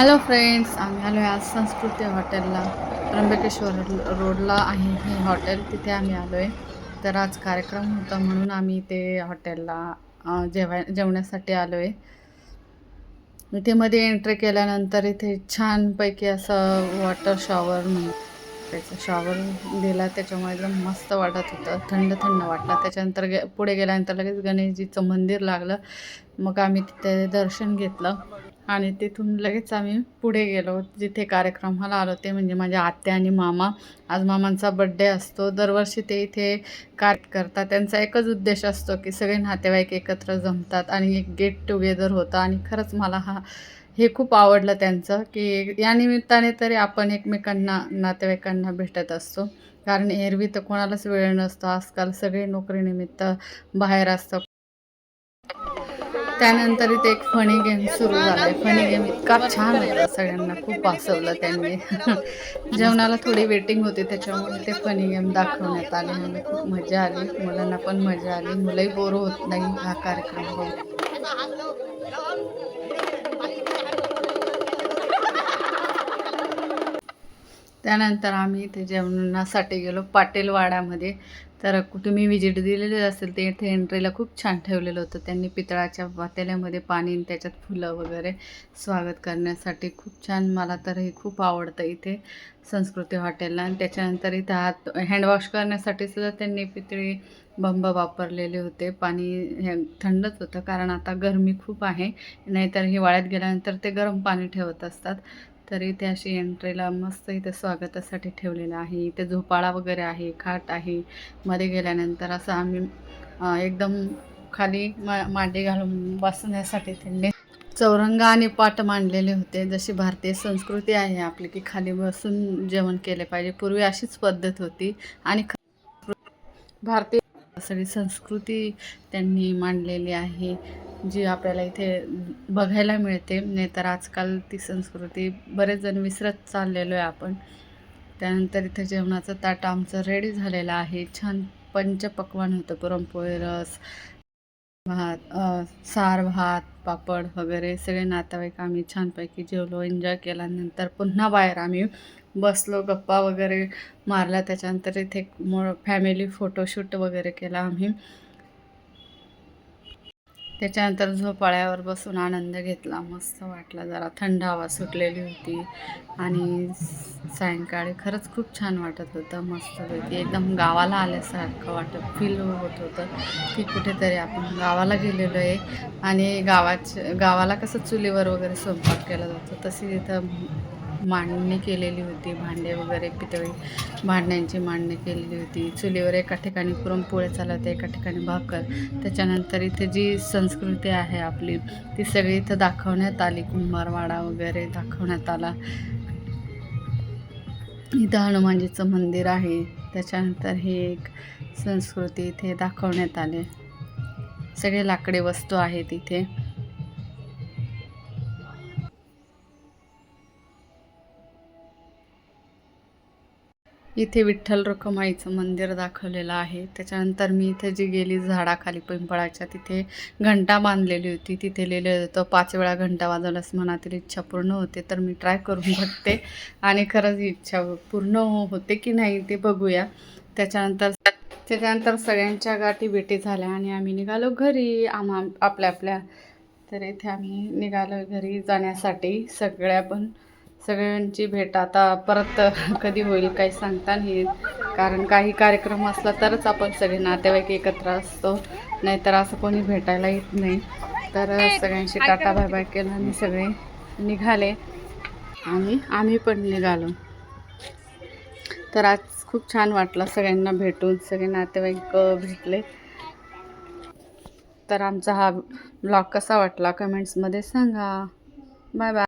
Hello friends आम्ही आलो आहे आज संस्कृती हॉटेलला. त्र्यंबकेश्वर रोडला आहे हे हॉटेल तिथे आम्ही आलो आहे तर आज कार्यक्रम होता म्हणून आम्ही ते हॉटेलला जेवाय जेवण्यासाठी आलो आहे इथे मध्ये एंट्री केल्यानंतर इथे छानपैकी असं वॉटर शॉवर त्याचा शॉवर दिला. त्याच्यामुळे एकदम मस्त वाटत होतं. थंड थंड वाटलं. त्याच्यानंतर गे पुढे गेल्यानंतर लगेच गणेशजीचं मंदिर लागलं. मग आम्ही तिथे दर्शन घेतलं. आणि तिथून लगेच आम्ही पुढे गेलो. जिथे कार्यक्रमाला आलो ते म्हणजे माझ्या आत्या आणि मामा. आज मामांचा बड्डे असतो. दरवर्षी ते इथे कार्य करतात. त्यांचा एकच उद्देश असतो की सगळे नातेवाईक एकत्र जमतात आणि एक गेट टुगेदर होतं. आणि खरंच मला हा हे खूप आवडलं त्यांचं की या निमित्ताने तरी आपण एकमेकांना नातेवाईकांना भेटत असतो. कारण एरवी तर कोणालाच वेळ नसतो. आजकाल सगळे नोकरीनिमित्त बाहेर असतं त्यानंतर इथे एक फनी गेम सुरू झाला आहे फनी गेम इतका छान होता सगळ्यांना. खूप हसवलं त्यांनी. जेवणाला थोडी वेटिंग होती त्याच्यामुळे ते फनी गेम दाखवण्यात आले. म्हणजे खूप मजा आली. मुलांना पण मजा आली. मुलंही बोर होत नाही हा कार्यक्रम बघून. त्यानंतर आम्ही इथे जेवणासाठी गेलो पाटीलवाड्यामध्ये तर तुम्ही विजिट दिलेली असेल ते इथे एंट्रीला खूप छान ठेवलेलं होतं. त्यांनी पितळाच्या वातेल्यामध्ये पाणी आणि त्याच्यात फुलं वगैरे स्वागत करण्यासाठी खूप छान. मला तर हे खूप आवडतं इथे संस्कृती हॉटेलला. आणि त्याच्यानंतर इथे हात हँडवॉश करण्यासाठी सुद्धा त्यांनी पितळी बंब वापरलेले होते. पाणी हे थंडच होतं कारण आता गरमी खूप आहे. नाहीतर हिवाळ्यात गेल्यानंतर ते गरम पाणी ठेवत असतात. तर इथे अशी एंट्रीला मस्त इथे स्वागतासाठी ठेवलेलं आहे. इथे झोपाळा वगैरे आहे खाट आहे. मध्ये गेल्यानंतर असं आम्ही एकदम खाली मा मांडी घालून बसण्यासाठी त्यांनी चौरंगा आणि पाट मांडलेले होते. जशी भारतीय संस्कृती आहे आपली की खाली बसून जेवण केले पाहिजे. पूर्वी अशीच पद्धत होती आणि ख- भारतीय सगळी संस्कृती त्यांनी मांडलेली आहे. जी आपल्याला इथे बघायला मिळते. नाहीतर आजकाल ती संस्कृती बरेच जण विसरत चाललेलो आहे आपण. त्यानंतर इथे जेवणाचं ताट आमचं रेडी झालेलं आहे. छान पंचपक्वान होतं. पुरणपोळी रस भात सार भात पापड वगैरे. सगळे नातेवाईक आम्ही छानपैकी जेवलो एन्जॉय केल्यानंतर पुन्हा बाहेर आम्ही बसलो गप्पा वगैरे मारला त्याच्यानंतर इथे मो फॅमिली फोटोशूट वगैरे केला आम्ही. त्याच्यानंतर झोपाळ्यावर बसून आनंद घेतला. मस्त वाटला जरा. थंड हवा सुटलेली होती. आणि सायंकाळी खरंच खूप छान वाटत होतं. मस्तपैकी एकदम गावाला आल्यासारखं वाटत फील होत होतं की कुठेतरी आपण गावाला गेलेलो आहे. आणि गावाच्या गावाला कसं चुलीवर वगैरे स्वयंपाक केला जातो तशी इथं मांडणी केलेली होती. भांडे वगैरे पितळी भांड्यांची मांडणी केलेली होती. चुलीवर एका ठिकाणी पुरणपोळ्या चालवते एका ठिकाणी भाकर. त्याच्यानंतर इथे जी संस्कृती आहे आपली ती सगळी इथं दाखवण्यात आली. कुंभारवाडा वगैरे दाखवण्यात आला. इथं हनुमानजीचं मंदिर आहे. त्याच्यानंतर हे एक संस्कृती इथे दाखवण्यात आले. सगळे लाकडी वस्तू आहेत इथे. इथे विठ्ठल रखुमाईचं मंदिर दाखवलेलं आहे. त्याच्यानंतर मी इथे जी गेली झाडाखाली पिंपळाच्या तिथे घंटा बांधलेली होती. तिथे लिहिलेलं होतं पाच वेळा घंटा वाजवल्यास मनातील इच्छा पूर्ण होते तर मी ट्राय करून बघते. आणि खरंच इच्छा पूर्ण होते की नाही ते बघूया. त्याच्यानंतर त्याच्यानंतर सगळ्यांच्या गाठी भेटी झाल्या आणि आम्ही निघालो घरी. आम्हा आपल्या आपल्या तर इथे आम्ही निघालो घरी जाण्यासाठी सगळ्या पण सगळ्यांची भेट आता परत कधी होईल काही सांगता नाही. कारण काही कार्यक्रम असला तरच आपण सगळे नातेवाईक एकत्र असतो. नाहीतर असं कोणी भेटायला येत नाही. तर सगळ्यांशी टाटा बाय बाय केलं आणि सगळे निघाले. आणि आम्ही पण निघालो. तर आज खूप छान वाटलं सगळ्यांना भेटून सगळे नातेवाईक भेटले. तर आमचा हा ब्लॉग कसा वाटला कमेंट्समध्ये सांगा. Bye bye